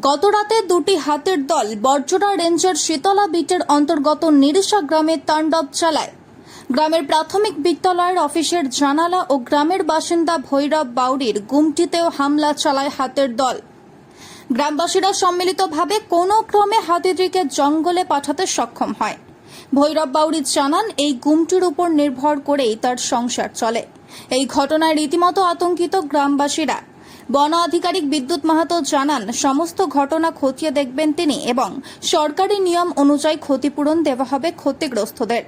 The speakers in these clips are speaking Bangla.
গতরাতে দুটি হাতের দল বর্জরা রেঞ্জের শীতলা বিটের অন্তর্গত নিরিশা গ্রামে তাণ্ডব চালায়। গ্রামের প্রাথমিক বিদ্যালয়ের অফিসের জানালা ও গ্রামের বাসিন্দা ভৈরব বাউরির গুমটিতেও হামলা চালায় হাতের দল। গ্রামবাসীরা সম্মিলিতভাবে কোনো ক্রমে হাতিটিকে জঙ্গলে পাঠাতে সক্ষম হয়। ভৈরব বাউরি জানান, এই গুমটির উপর নির্ভর করেই তার সংসার চলে। এই ঘটনায় রীতিমতো আতঙ্কিত গ্রামবাসীরা। বন আধিকারিক বিদ্যুৎ মাহাতো জানান, সমস্ত ঘটনা খতিয়ে দেখবেন তিনি এবং সরকারি নিয়ম অনুযায়ী ক্ষতিপূরণ দেওয়া হবে ক্ষতিগ্রস্তদের।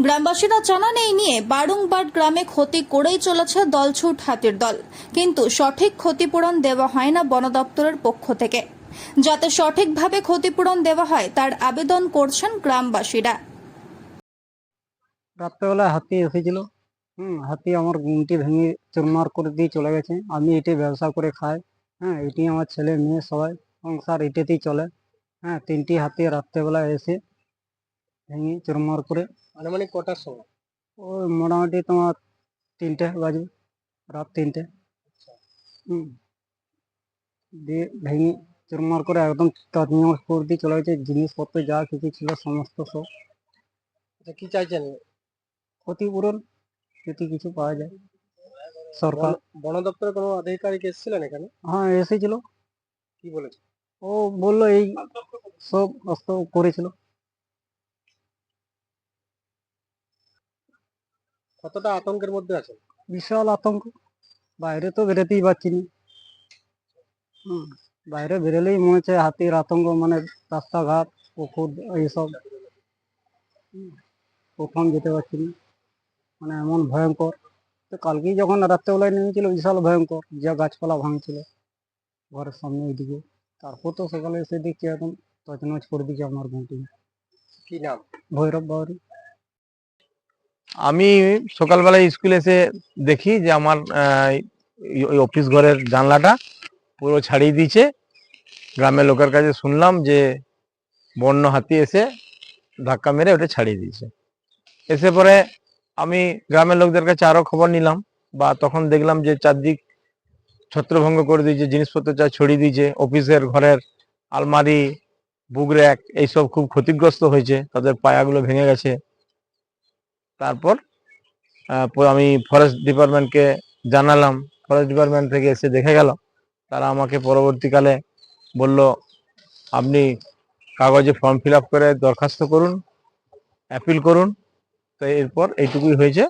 গ্রামবাসীরা জানান, এই নিয়ে বারংবার গ্রামে ক্ষতি করেই চলেছে দলছুট হাতির দল। কিন্তু সঠিক ক্ষতিপূরণ দেওয়া হয় না বন দপ্তরের পক্ষ থেকে। যাতে সঠিকভাবে ক্ষতিপূরণ দেওয়া হয়, তার আবেদন করছেন গ্রামবাসীরা। রাত্রেবেলায় হাতি এসেছিল। হুম হাতি আমার গুমটি ভেঙে চুরমার করে দিয়ে চলে গেছে। আমি এটি ব্যবসা করে খাই। হ্যাঁ এটি আমার ছেলে মেয়ে সবাই সংসার এটাতেই চলে। হ্যাঁ তিনটি হাতি রাত্রেবেলায় এসে ভেঙে চুরমার করে আনুমানিক কটার সময়? ওই মোটামুটি তোমার তিনটে বাজবে রাত তিনটে। হুম। দিয়ে ভেঙে চুরমার করে একদম তজনজ করে দিয়ে চলে গেছে। জিনিসপত্র যা কিছু ছিল সমস্ত সব। আচ্ছা কি চাইছেন? ক্ষতিপূরণ যদি কিছু পাওয়া যায়। সরকার বন- দপ্তরের কোনো আধিকারিক এসেছিলেন এখানে? হ্যাঁ এসেছিল। কি বলেছে? ও বলল এই সব অস্ত করেছিল। কতটা আতঙ্কের মধ্যে আছে বিশাল আতঙ্ক। বাইরে তো বেরোতেই পারছি না। হুম, বাইরে বেরোলেই মনে হচ্ছে হাতির আতঙ্ক মানে রাস্তাঘাট পুকুর এইসব। হুম, প্রথম যেতে পারছি না। মানে এমন ভয়ঙ্কর। তো কালকেই যখন রাত্রেবেলায় নেমেছিল বিশাল ভয়ঙ্কর যা গাছপালা ভাঙছিল ঘরের সামনে ওইদিকে। তারপর তো সকালে এসে দেখছি একদম তছনছ করে দিচ্ছে আমার ঘুমটি। কি নাম? ভৈরব বাউরি আমি সকালবেলায় স্কুলে এসে দেখি যে আমার ওই অফিস ঘরের জানলাটা পুরো ছাড়িয়ে দিয়েছে। গ্রামের লোকের কাছে শুনলাম যে বন্য হাতি এসে ধাক্কা মেরে ওটা ছাড়িয়ে দিয়েছে। এসে পরে আমি গ্রামের লোকদের কাছে আরও খবর নিলাম বা তখন দেখলাম যে চারদিক ছত্রভঙ্গ করে দিয়েছে, জিনিসপত্র যা ছড়িয়ে দিয়েছে, অফিসের ঘরের আলমারি, বুক র্যাক এইসব খুব ক্ষতিগ্রস্ত হয়েছে, তাদের পায়াগুলো ভেঙে গেছে। তারপর আমি ফরেস্ট ডিপার্টমেন্টকে জানালাম ফরেস্ট ডিপার্টমেন্ট থেকে এসে দেখে গেল, তারা আমাকে পরবর্তীকালে বলল, আপনি কাগজে ফর্ম ফিল করে দরখাস্ত করুন অ্যাপিল করুন তো এরপর এইটুকুই হয়েছে।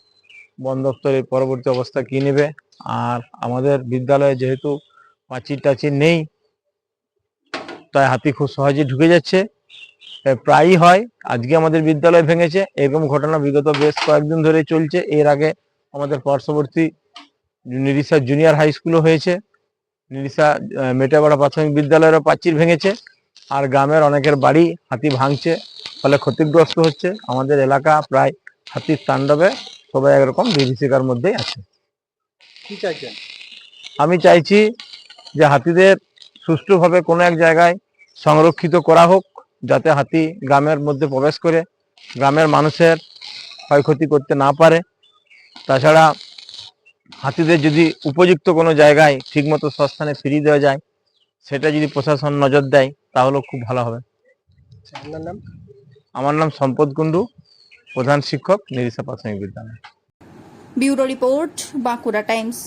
বন দপ্তর এই পরবর্তী অবস্থা কি নেবে? আর আমাদের বিদ্যালয়ে যেহেতু পাঁচির টাচির নেই তাই হাতি খুব সহজে ঢুকে যাচ্ছে। প্রায়ই হয় আজকে আমাদের বিদ্যালয় ভেঙেছে এরকম ঘটনা বিগত বেশ কয়েকদিন ধরে চলছে। এর আগে আমাদের পার্শ্ববর্তী নিরিশা জুনিয়র হাই স্কুলও হয়েছে। আহ, মেটাপাড়া প্রাথমিক বিদ্যালয়েরও প্রাচীর ভেঙেছে। আর গ্রামের অনেকের বাড়ি হাতি ভাঙছে ফলে ক্ষতিগ্রস্ত হচ্ছে। আমাদের এলাকা প্রায় হাতির তাণ্ডবে সবাই একরকম বিভীষিকার মধ্যেই আছে। কি চাইছেন? আমি চাইছি যে হাতিদের সুষ্ঠুভাবে কোনো এক জায়গায় সংরক্ষিত করা হোক যাতে হাতি গ্রামের মধ্যে প্রবেশ করে গ্রামের মানুষের ক্ষয়ক্ষতি করতে না পারে। তাছাড়া হাতিদের যদি উপযুক্ত কোনো জায়গায় ঠিকমতো সস্থানে ফিরিয়ে দেওয়া যায় সেটা যদি প্রশাসন নজর দেয় তাহলেও খুব ভালো হবে। আপনার নাম? আমার নাম সম্পদ কুণ্ডু। প্রধান শিক্ষক নিরিশা প্রাথমিক বিদ্যালয়। Bureau report Bankura Times.